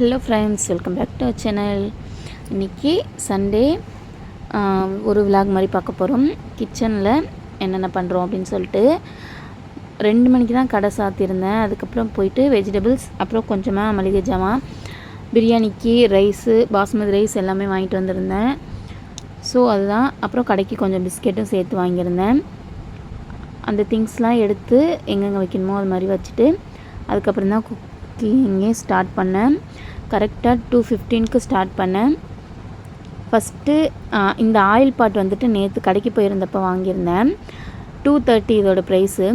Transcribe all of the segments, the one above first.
Hello friends welcome back to channel இன்றைக்கி Sunday ஒரு vlog மாதிரி பார்க்க போகிறோம் கிச்சனில் என்னென்ன பண்ணுறோம் அப்படின்னு சொல்லிட்டு ரெண்டு மணிக்கு தான் கடை சாத்தியிருந்தேன். அதுக்கப்புறம் போயிட்டு வெஜிடபிள்ஸ் அப்புறம் கொஞ்சமாக மளிகை ஜாமான் பிரியாணிக்கு ரைஸு பாஸ்மதி ரைஸ் எல்லாமே வாங்கிட்டு வந்திருந்தேன். ஸோ அதுதான். அப்புறம் கடைக்கு கொஞ்சம் பிஸ்கெட்டும் சேர்த்து வாங்கியிருந்தேன். அந்த திங்ஸ்லாம் எடுத்து எங்கெங்கே வைக்கணுமோ அது மாதிரி வச்சுட்டு அதுக்கப்புறம் தான் குக் குக்கிங்கே ஸ்டார்ட் பண்ணேன். கரெக்டாக டூ ஃபிஃப்டீனுக்கு ஸ்டார்ட் பண்ணேன். ஃபஸ்ட்டு இந்த ஆயில் பாட் வந்துட்டு நேற்று கடைக்கு போயிருந்தப்போ வாங்கியிருந்தேன். டூ தேர்ட்டி இதோட ப்ரைஸு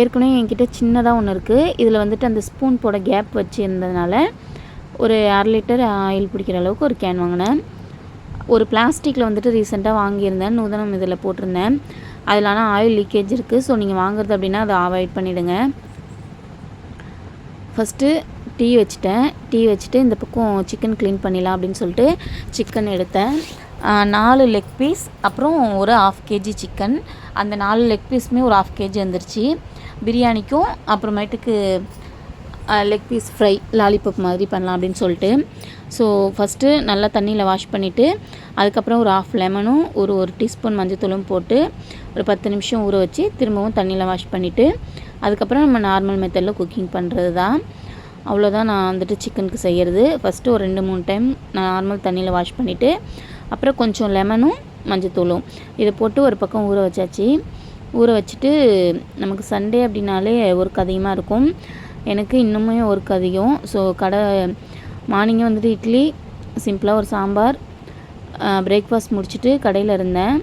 ஏற்கனவே என்கிட்ட சின்னதாக ஒன்று இருக்குது இதில் வந்துட்டு அந்த ஸ்பூன் போட கேப் வச்சுருந்ததுனால ஒரு அரை லிட்டர் ஆயில் பிடிக்கிற அளவுக்கு ஒரு கேன் வாங்கினேன். ஒரு பிளாஸ்டிக்கில் வந்துட்டு ரீசெண்டாக வாங்கியிருந்தேன். நூதனம் இதில் போட்டிருந்தேன். அதில் ஆனால் ஆயில் லீக்கேஜ் இருக்குது ஸோ நீங்கள் வாங்குறது அப்படின்னா அதை அவாய்ட் பண்ணிவிடுங்க ஃபஸ்ட்டு டீ வச்சுட்டேன். டீ வச்சுட்டு இந்த பக்கம் சிக்கன் க்ளீன் பண்ணிடலாம் அப்படின்னு சொல்லிட்டு சிக்கன் எடுத்தேன். நாலு லெக் பீஸ் அப்புறம் ஒரு ஆஃப் கேஜி சிக்கன் அந்த நாலு லெக் பீஸுமே ஒரு ஆஃப் கேஜி வந்துருச்சு. பிரியாணிக்கும் அப்புறமேட்டுக்கு லெக் பீஸ் ஃப்ரை லாலிபப் மாதிரி பண்ணலாம் அப்படின்னு சொல்லிட்டு. ஸோ ஃபஸ்ட்டு நல்லா தண்ணியில் வாஷ் பண்ணிவிட்டு அதுக்கப்புறம் ஒரு ஆஃப் லெமனும் ஒரு ஒரு டீஸ்பூன் மஞ்சத்தூளும் போட்டு ஒரு பத்து நிமிஷம் ஊற வச்சு திரும்பவும் தண்ணியில் வாஷ் பண்ணிவிட்டு அதுக்கப்புறம் நம்ம நார்மல் மெத்தடில் குக்கிங் பண்ணுறது தான் அவ்வளோதான் நான் வந்துட்டு சிக்கனுக்கு செய்கிறது ஃபஸ்ட்டு ஒரு ரெண்டு மூணு டைம் நான் நார்மல் தண்ணியில் வாஷ் பண்ணிவிட்டு அப்புறம் கொஞ்சம் லெமனும் மஞ்சத்தூளும் இதை போட்டு ஒரு பக்கம் ஊற வச்சாச்சு. ஊற வச்சுட்டு நமக்கு சண்டே அப்படின்னாலே ஒரு கதையுமாக இருக்கும். எனக்கு இன்னுமே ஒர்க் அதிகம். ஸோ கடை மார்னிங்கே வந்துட்டு இட்லி சிம்பிளாக ஒரு சாம்பார் பிரேக்ஃபாஸ்ட் முடிச்சுட்டு கடையில் இருந்தேன்.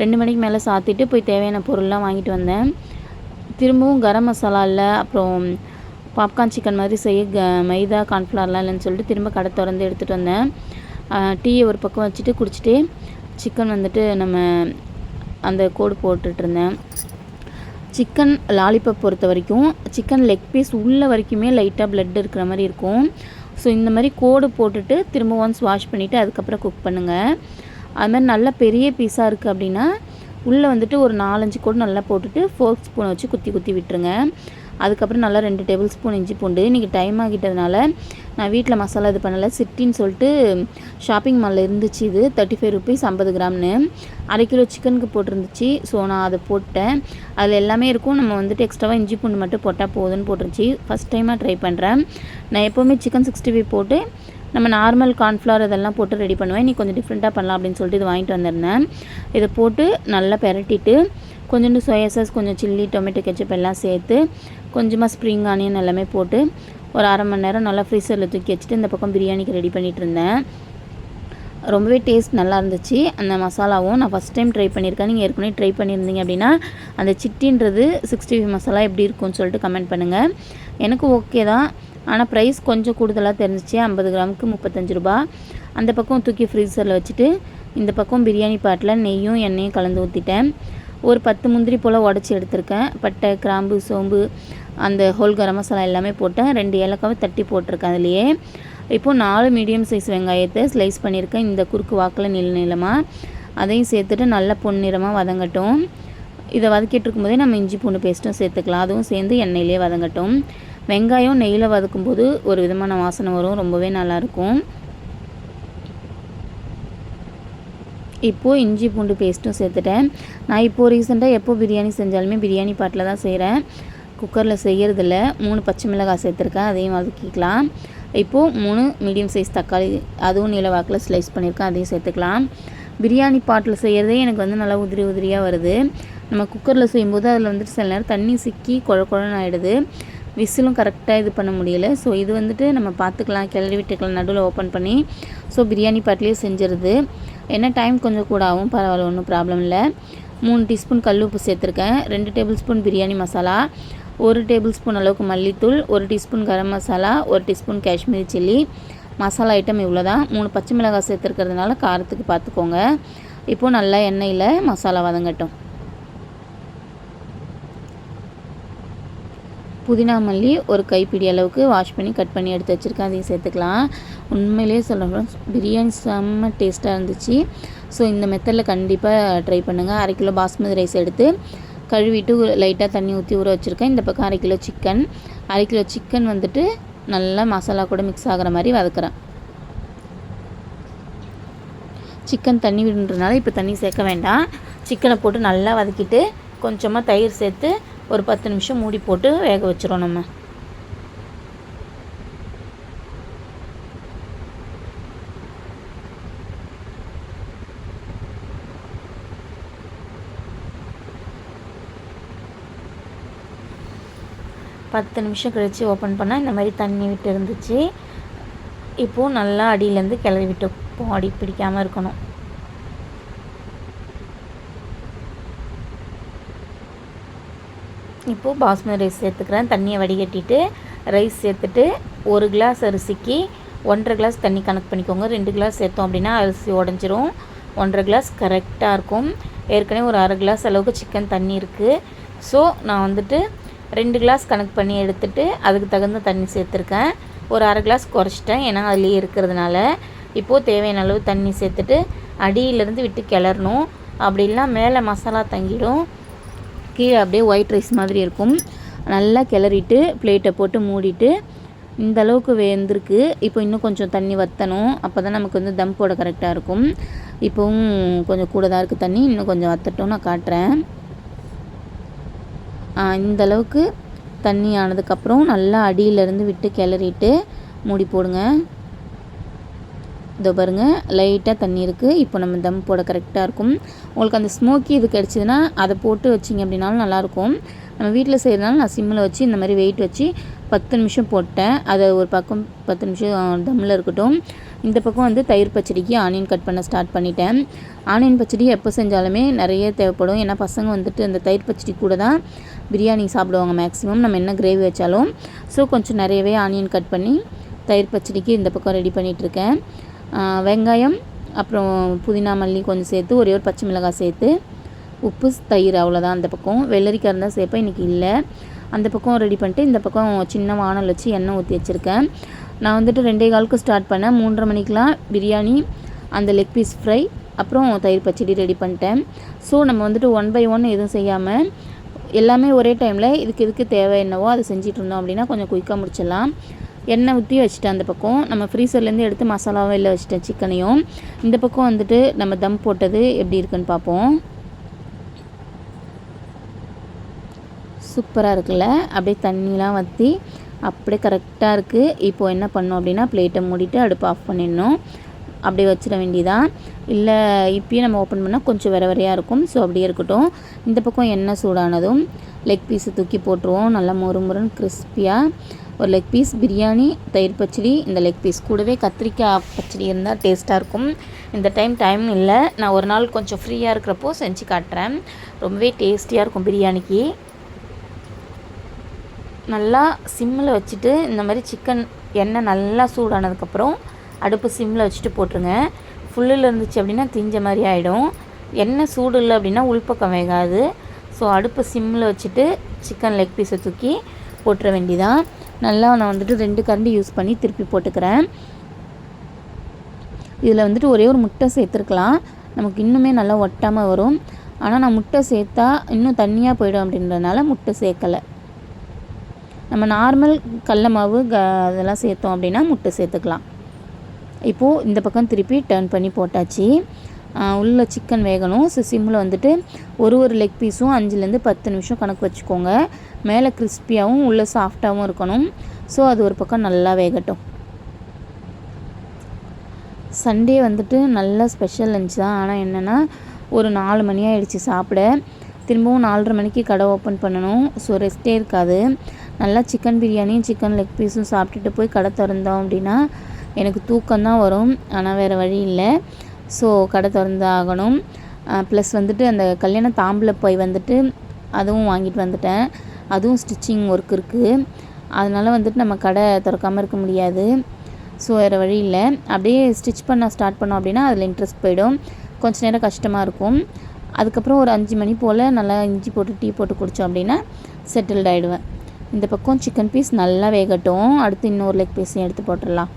ரெண்டு மணிக்கு மேலே சாத்திட்டு போய் தேவையான பொருள்லாம் வாங்கிட்டு வந்தேன். திரும்பவும் கரம் மசாலா இல்லை அப்புறம் பாப்கார்ன் சிக்கன் மாதிரி செய்ய க மைதா கார்ன்ஃப்ளவர்லாம் இல்லைன்னு சொல்லிட்டு திரும்ப கடை திறந்து எடுத்துகிட்டு வந்தேன். டீயை ஒரு பக்கம் வச்சுட்டு குடிச்சிட்டு சிக்கன் வந்துட்டு நம்ம அந்த கோடு போட்டுட்ருந்தேன் சிக்கன் லாலிபப் பொறுத்த வரைக்கும் சிக்கன் லெக் பீஸ் உள்ள வரைக்குமே லைட்டாக ப்ளட் இருக்கிற மாதிரி இருக்கும். ஸோ இந்த மாதிரி கோடு போட்டுட்டு திரும்ப ஒன்ஸ் வாஷ் பண்ணிவிட்டு அதுக்கப்புறம் குக் பண்ணுங்கள் அது மாதிரி பெரிய பீஸாக இருக்குது அப்படின்னா உள்ளே வந்துட்டு ஒரு நாலஞ்சு கோடு நல்லா போட்டுட்டு ஃபோர்க் ஸ்பூனை வச்சு குத்தி குத்தி விட்டுருங்க. அதுக்கப்புறம் நல்லா ரெண்டு டேபிள் ஸ்பூன் இஞ்சி பூண்டு. இன்றைக்கி டைம் ஆகிட்டதுனால நான் வீட்டில் மசாலா இது பண்ணலை. சிட்டின்னு சொல்லிட்டு ஷாப்பிங் மாலில் இருந்துச்சு இது. தேர்ட்டி ஃபைவ் ருபீஸ் ஐம்பது கிராம்னு. அரை கிலோ சிக்கனுக்கு போட்டிருந்துச்சு. ஸோ நான் அதை போட்டேன். அதில் எல்லாமே இருக்கும். நம்ம வந்துட்டு எக்ஸ்ட்ராவாக இஞ்சி பூண்டு மட்டும் போட்டால் போதுன்னு போட்டுருச்சு ஃபஸ்ட் டைமாக ட்ரை பண்ணுறேன் நான் எப்போவுமே சிக்கன் சிக்ஸ்டி ஃபைவ் போட்டு நம்ம நார்மல் கார்ன்ஃப்ளவர் இதெல்லாம் போட்டு ரெடி பண்ணுவேன். நீ கொஞ்சம் டிஃப்ரெண்ட்டாக பண்ணலாம் அப்படின்னு சொல்லிட்டு இது வாங்கிட்டு வந்திருந்தேன். இதை போட்டு நல்லா பெரட்டிட்டு கொஞ்சோண்டு சோயா சாஸ் கொஞ்சம் சில்லி டொமேட்டோ கெச்சப் எல்லாம் சேர்த்து கொஞ்சமாக ஸ்ப்ரிங் ஆனியன் எல்லாமே போட்டு ஒரு அரை மணி நேரம் நல்லா ஃப்ரீசரில் தூக்கி வச்சுட்டு இந்த பக்கம் பிரியாணிக்கு ரெடி பண்ணிகிட்டு இருந்தேன். ரொம்பவே டேஸ்ட் நல்லா இருந்துச்சு அந்த மசாலாவும் நான் ஃபஸ்ட் டைம் ட்ரை பண்ணியிருக்கேன் நீங்கள் ஏற்கனவே ட்ரை பண்ணியிருந்தீங்க அப்படின்னா அந்த சிட்டின்றது சிக்ஸ்டி ஃபைவ் மசாலா எப்படி இருக்கும்னு சொல்லிட்டு கமெண்ட் பண்ணுங்கள் எனக்கு ஓகே தான். ஆனால் ப்ரைஸ் கொஞ்சம் கூடுதலாக தெரிஞ்சிச்சு. ஐம்பது கிராமுக்கு முப்பத்தஞ்சு ரூபா. அந்த பக்கம் தூக்கி ஃப்ரீசரில் வச்சுட்டு இந்த பக்கம் பிரியாணி பாட்டில் நெய்யும் எண்ணெயும் கலந்து ஊற்றிட்டேன் ஒரு பத்து முந்திரி போல் உடச்சி எடுத்திருக்கேன். பட்டை கிராம்பு சோம்பு அந்த ஹோல் கரம் மசாலா எல்லாமே போட்டேன். ரெண்டு ஏலக்காவை தட்டி போட்டிருக்கேன் அதுலேயே. இப்போது நாலு மீடியம் சைஸ் வெங்காயத்தை ஸ்லைஸ் பண்ணியிருக்கேன். இந்த குறுக்கு வாக்கில் நீள நீளமாக அதையும் சேர்த்துட்டு நல்ல பொன்னிறமாக வதங்கட்டும். இதை வதக்கிட்டு இருக்கும்போதே நம்ம இஞ்சி பூண்டு பேஸ்ட்டும் சேர்த்துக்கலாம். அதுவும் சேர்ந்து எண்ணெயிலே வதங்கட்டும். வெங்காயம் நெய்யில் வதக்கும்போது ஒரு விதமான வாசனை வரும். ரொம்பவே நல்லாயிருக்கும் இப்போது இஞ்சி பூண்டு பேஸ்ட்டும் சேர்த்துட்டேன். நான் இப்போது ரீசெண்டாக எப்போ பிரியாணி செஞ்சாலுமே பிரியாணி பாட்டில் தான் செய்கிறேன் குக்கரில் செய்கிறதில்ல மூணு பச்சை மிளகாய் சேர்த்துருக்கேன். அதையும் வதக்கிக்கலாம். இப்போது மூணு மீடியம் சைஸ் தக்காளி அதுவும் நீல வாக்கில் ஸ்லைஸ் பண்ணியிருக்கேன் அதையும் சேர்த்துக்கலாம். பிரியாணி பாட்டில் செய்கிறதே எனக்கு வந்து நல்லா உதிரி உதிரியாக வருது. நம்ம குக்கரில் செய்யும்போது அதில் வந்துட்டு சில நேரம் தண்ணி சிக்கி குழ குழன்னு ஆகிடுது விசிலும் கரெக்டாக இது பண்ண முடியல. ஸோ இது வந்துட்டு நம்ம பார்த்துக்கலாம் கிளறி விட்டுக்கலாம் நடுவில் ஓப்பன் பண்ணி. ஸோ பிரியாணி பாட்டிலே செஞ்சிருது. என்ன டைம் கொஞ்சம் கூட ஆகும் பரவாயில்ல ஒன்றும் ப்ராப்ளம் இல்லை. மூணு டீஸ்பூன் கல் உப்பு சேர்த்துருக்கேன். ரெண்டு டேபிள் ஸ்பூன் பிரியாணி மசாலா. ஒரு டேபிள் ஸ்பூன் அளவுக்கு மல்லித்தூள் ஒரு டீஸ்பூன் கரம் மசாலா ஒரு teaspoon Kashmiri chilli. Masala item இவ்வளோ தான் மூணு பச்சை மிளகாய் சேர்த்துருக்கிறதுனால காரத்துக்கு பார்த்துக்கோங்க இப்போது நல்லா எண்ணெயில் மசாலா வதங்கட்டும். புதினா மல்லி ஒரு கைப்பிடி அளவுக்கு வாஷ் பண்ணி கட் பண்ணி எடுத்து வச்சுருக்கேன். அதையும் சேர்த்துக்கலாம். உண்மையிலேயே சொல்லணும் பிரியாணி செம்ம டேஸ்ட்டாக இருந்துச்சு. ஸோ இந்த மெத்தடில் கண்டிப்பாக ட்ரை பண்ணுங்கள் அரை கிலோ பாஸ்மதி ரைஸ் எடுத்து கழுவிட்டு லைட்டாக தண்ணி ஊற்றி ஊற வச்சுருக்கேன். இந்த பக்கம் அரை கிலோ சிக்கன் அரை கிலோ சிக்கன் வந்துட்டு நல்லா மசாலா கூட மிக்ஸ் ஆகிற மாதிரி வதக்குறேன். சிக்கன் தண்ணி விடுன்றதுனால இப்போ தண்ணி சேர்க்க வேண்டாம். சிக்கனை போட்டு நல்லா வதக்கிட்டு கொஞ்சமாக தயிர் சேர்த்து ஒரு பத்து நிமிஷம் மூடி போட்டு வேக வச்சிரும் நம்ம. பத்து நிமிஷம் கழித்து ஓப்பன் பண்ணால் இந்த மாதிரி தண்ணி விட்டு இருந்துச்சு. இப்போது நல்லா அடியிலேருந்து கிளறி விட்டு அடி பிடிக்காமல் இருக்கணும். இப்போது பாஸ்மதி ரைஸ் சேர்த்துக்கிறேன். தண்ணியை வடிகட்டிட்டு ரைஸ் சேர்த்துட்டு ஒரு கிளாஸ் அரிசிக்கு ஒன்றரை கிளாஸ் தண்ணி கணக்கு பண்ணிக்கோங்க. ரெண்டு கிளாஸ் சேர்த்தோம் அப்படின்னா அரிசி உடஞ்சிரும். ஒன்றரை கிளாஸ் கரெக்டாக இருக்கும். ஏற்கனவே ஒரு அரை கிளாஸ் அளவுக்கு சிக்கன் தண்ணி இருக்குது ஸோ நான் வந்துட்டு ரெண்டு கிளாஸ் கணக்கு பண்ணி எடுத்துகிட்டு அதுக்கு தகுந்த தண்ணி சேர்த்துருக்கேன். ஒரு அரை கிளாஸ் குறைச்சிட்டேன். ஏன்னா அதுலேயே இருக்கிறதுனால இப்போது தேவையான அளவு தண்ணி சேர்த்துட்டு அடியிலேருந்து விட்டு கிளறணும். அப்படி இல்லைனா மேலே மசாலா தங்கிடும். கீழே அப்படியே ஒயிட் ரைஸ் மாதிரி இருக்கும். நல்லா கிளறிட்டு பிளேட்டை போட்டு மூடிட்டு இந்த அளவுக்கு வேந்திருக்கு. இப்போ இன்னும் கொஞ்சம் தண்ணி வற்றணும் அப்போ தான் நமக்கு வந்து தம் போட கரெக்டாக இருக்கும். இப்போவும் கொஞ்சம் கூட தான் இருக்குது தண்ணி. இன்னும் கொஞ்சம் வற்றட்டும் நான் காட்டுறேன். இந்தளவுக்கு தண்ணி ஆனதுக்கப்புறம் நல்லா அடியிலேருந்து விட்டு கிளறிட்டு மூடி போடுங்க. இதோ பாருங்கள் லைட்டாக தண்ணி இருக்குது இப்போ நம்ம தம் போட கரெக்டாக இருக்கும். உங்களுக்கு அந்த ஸ்மோக்கி இது கிடச்சிதுன்னா அதை போட்டு வச்சிங்க அப்படின்னாலும் நல்லாயிருக்கும் நம்ம வீட்டில் செய்கிறதுனால நான் சிம்மில் வச்சு இந்த மாதிரி வெயிட் வச்சு பத்து நிமிஷம் போட்டேன். அதை ஒரு பக்கம் பத்து நிமிஷம் தம்மில் இருக்கட்டும். இந்த பக்கம் வந்து தயிர் பச்சடிக்கு ஆனியன் கட் பண்ண ஸ்டார்ட் பண்ணிட்டேன். ஆனியன் பச்சடி எப்போ செஞ்சாலுமே நிறைய தேவைப்படும். ஏன்னா பசங்க வந்துட்டு அந்த தயிர் பச்சடி கூட தான் பிரியாணி சாப்பிடுவாங்க மேக்ஸிமம் நம்ம என்ன கிரேவி வச்சாலும். ஸோ கொஞ்சம் நிறையவே ஆனியன் கட் பண்ணி தயிர் பச்சடிக்கு இந்த பக்கம் ரெடி பண்ணிகிட்ருக்கேன் வெங்காயம் அப்புறம் புதினா மல்லி கொஞ்சம் சேர்த்து ஒரே ஒரு பச்சை மிளகாய் சேர்த்து உப்பு தயிர் அவ்வளோதான் அந்த பக்கம். வெள்ளரிக்காய் இருந்தால் சேர்ப்பேன் இன்றைக்கி இல்லை. அந்த பக்கம் ரெடி பண்ணிட்டு இந்த பக்கம் சின்ன வானல் வச்சு எண்ணெய் ஊற்றி வச்சுருக்கேன். நான் வந்துட்டு ரெண்டே காலுக்கு ஸ்டார்ட் பண்ணேன். மூன்றரை மணிக்கெலாம் பிரியாணி அந்த லெக் பீஸ் ஃப்ரை அப்புறம் தயிர் பச்சடி ரெடி பண்ணிட்டேன். ஸோ நம்ம வந்துட்டு ஒன் பை ஒன் எதுவும் செய்யாமல் எல்லாமே ஒரே டைமில் இதுக்கு எதுக்கு தேவை என்னவோ அதை செஞ்சிட்டு இருந்தோம் அப்படின்னா கொஞ்சம் குயிக்காக முடிச்சிடலாம். எண்ணெய் ஊற்றி வச்சுட்டேன் அந்த பக்கம். நம்ம ஃப்ரீசர்லேருந்து எடுத்து மசாலாவும் இல்லை வச்சுட்டேன் சிக்கனையும் இந்த பக்கம் வந்துட்டு நம்ம தம் போட்டது எப்படி இருக்குன்னு பார்ப்போம். சூப்பராக இருக்குல்ல? அப்படியே தண்ணிலாம் வற்றி அப்படியே கரெக்டாக இருக்குது இப்போது என்ன பண்ணோம் அப்படின்னா பிளேட்டை மூடிட்டு அடுப்பு ஆஃப் பண்ணிடணும். அப்படியே வச்சிட வேண்டியதான் இல்லை இப்பயும் நம்ம ஓப்பன் பண்ணால் கொஞ்சம் வர வரையாக இருக்கும். ஸோ அப்படியே இருக்கட்டும். இந்த பக்கம் எண்ணெய் சூடானதும் லெக் பீஸை தூக்கி போட்டுருவோம். நல்லா மொறு மொறுன்னு கிறிஸ்பியாக ஒரு லெக் பீஸ் பிரியாணி தயிர் பச்சடி இந்த லெக் பீஸ் கூடவே கத்திரிக்காய் பச்சடி இருந்தால் டேஸ்ட்டாக இருக்கும். இந்த டைம் டைம் இல்லை. நான் ஒரு நாள் கொஞ்சம் ஃப்ரீயாக இருக்கிறப்போ செஞ்சு காட்டுறேன். ரொம்பவே டேஸ்டியாக இருக்கும் பிரியாணிக்கு. நல்லா சிம்மில் வச்சுட்டு இந்த மாதிரி சிக்கன் எண்ணெய் நல்லா சூடானதுக்கப்புறம் அடுப்பு சிம்மில் வச்சுட்டு போட்டுருங்க. ஃபுல்லில் இருந்துச்சு அப்படின்னா திஞ்ச மாதிரி ஆகிடும் எண்ணெய் சூடு இல்லை அப்படின்னா உள்பக்கம் வேகாது. ஸோ அடுப்பு சிம்மில் வச்சுட்டு சிக்கன் லெக் பீஸை தூக்கி போட்டுற வேண்டிதான். நல்லா நான் வந்துட்டு ரெண்டு கரண்டி யூஸ் பண்ணி திருப்பி போட்டுக்கிறேன். இதில் வந்துட்டு ஒரே ஒரு முட்டை சேர்த்துருக்கலாம். நமக்கு இன்னுமே நல்லா ஒட்டாமல் வரும். ஆனால் நான் முட்டை சேர்த்தா இன்னும் தண்ணியாக போயிடும் அப்படின்றதுனால முட்டை சேர்க்கலை. நம்ம நார்மல் கடல மாவு க அதெல்லாம் சேர்த்தோம் அப்படின்னா முட்டை சேர்த்துக்கலாம். இப்போது இந்த பக்கம் திருப்பி டர்ன் பண்ணி போட்டாச்சு. உள்ள சிக்கன் வேகணும். ஸோ சிம்மில் வந்துட்டு ஒரு ஒரு லெக் பீஸும் அஞ்சுலேருந்து பத்து நிமிஷம் கணக்கு வச்சுக்கோங்க. மேலே கிறிஸ்பியாகவும் உள்ளே சாஃப்டாகவும் இருக்கணும். ஸோ அது ஒரு பக்கம் நல்லா வேகட்டும். சண்டே வந்துட்டு நல்ல ஸ்பெஷல் லஞ்ச் தான். ஆனால் என்னென்னா ஒரு நாலு மணி ஆகிடுச்சு சாப்பிட. திரும்பவும் நாலரை மணிக்கு கடை ஓப்பன் பண்ணணும். ஸோ ரெஸ்ட்டே இருக்காது. நல்லா சிக்கன் பிரியாணியும் சிக்கன் லெக் பீஸும் சாப்பிட்டுட்டு போய் கடை திறந்தோம் அப்படின்னா எனக்கு தூக்கம் தான் வரும். ஆனால் வேறு வழி இல்லை. ஸோ கடை திறந்து ஆகணும் ப்ளஸ் வந்துட்டு அந்த கல்யாண தாம்பூல போய் வந்துட்டு அதுவும் வாங்கிட்டு வந்துட்டேன். அதுவும் ஸ்டிச்சிங் ஒர்க் இருக்குது அதனால் வந்துட்டு நம்ம கடை திறக்காமல் இருக்க முடியாது. ஸோ வேறு வழி இல்லை. அப்படியே ஸ்டிச் பண்ண ஸ்டார்ட் பண்ணோம் அப்படின்னா அதில் இன்ட்ரெஸ்ட் போயிடும். கொஞ்சம் நேரம் கஷ்டமாக இருக்கும். அதுக்கப்புறம் ஒரு அஞ்சு மணி போல் நல்லா இஞ்சி போட்டு டீ போட்டு குடித்தோம் அப்படின்னா செட்டில்ட் ஆகிடுவேன் இந்த பக்கம் சிக்கன் பீஸ் நல்லா வேகட்டும். அடுத்து இன்னொரு லெக் பீஸையும் எடுத்து போட்டுடலாம்.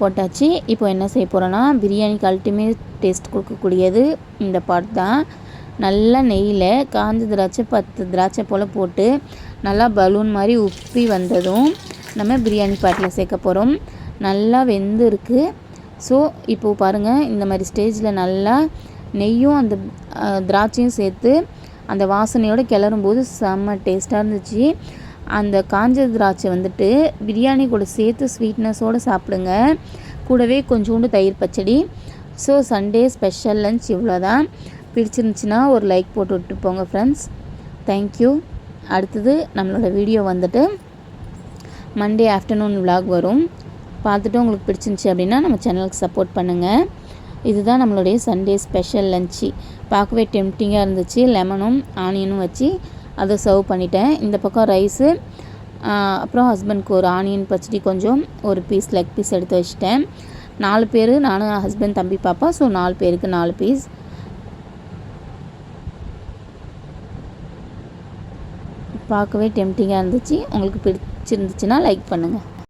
போட்டாச்சு. இப்போ என்ன செய்ய போகிறோன்னா பிரியாணிக்கு அல்டிமேட் டேஸ்ட் கொடுக்கக்கூடியது இந்த பார்ட் தான். நல்லா நெய்யில் காஞ்ச திராட்சை பத்து திராட்சை போல் போட்டு நல்லா பலூன் மாதிரி உப்பி வந்ததும் நம்ம பிரியாணி பாட்டில் சேர்க்க போகிறோம் நல்லா வெந்து இருக்குது ஸோ இப்போது பாருங்கள் இந்த மாதிரி ஸ்டேஜில் நல்லா நெய்யும் அந்த திராட்சையும் சேர்த்து அந்த வாசனையோடு கிளறும் போது செம்ம டேஸ்ட்டாக இருந்துச்சு. அந்த காஞ்ச திராட்சை வந்துட்டு பிரியாணி கூட சேர்த்து ஸ்வீட்னஸோடு சாப்பிடுங்க. கூடவே கொஞ்சோண்டு தயிர் pachadi. So Sunday special lunch இவ்வளோ தான் பிடிச்சிருந்துச்சின்னா ஒரு லைக் போட்டு விட்டு போங்க ஃப்ரெண்ட்ஸ் தேங்க்யூ அடுத்தது நம்மளோட வீடியோ வந்துட்டு மண்டே ஆஃப்டர்நூன் விலாக் வரும். பார்த்துட்டு உங்களுக்கு பிடிச்சிருந்துச்சி அப்படின்னா நம்ம சேனலுக்கு சப்போர்ட் பண்ணுங்கள் இதுதான் நம்மளுடைய சண்டே ஸ்பெஷல் லஞ்சு பார்க்கவே டெம்டிங்காக இருந்துச்சு. லெமனும் ஆனியனும் வச்சு அதை சர்வ் பண்ணிட்டேன். இந்த பக்கம் ரைஸு அப்புறம் ஹஸ்பண்ட்க்கு ஒரு ஆனியன் பச்சடி கொஞ்சம் ஒரு பீஸ் லெக் பீஸ் எடுத்து வச்சிட்டேன். நாலு பேர் நானும் ஹஸ்பண்ட் தம்பி பாப்பா. ஸோ நாலு பேருக்கு நாலு பீஸ் பார்க்கவே டெம்டிங்காக இருந்துச்சு. உங்களுக்கு பிடிச்சிருந்துச்சுன்னா லைக் பண்ணுங்கள்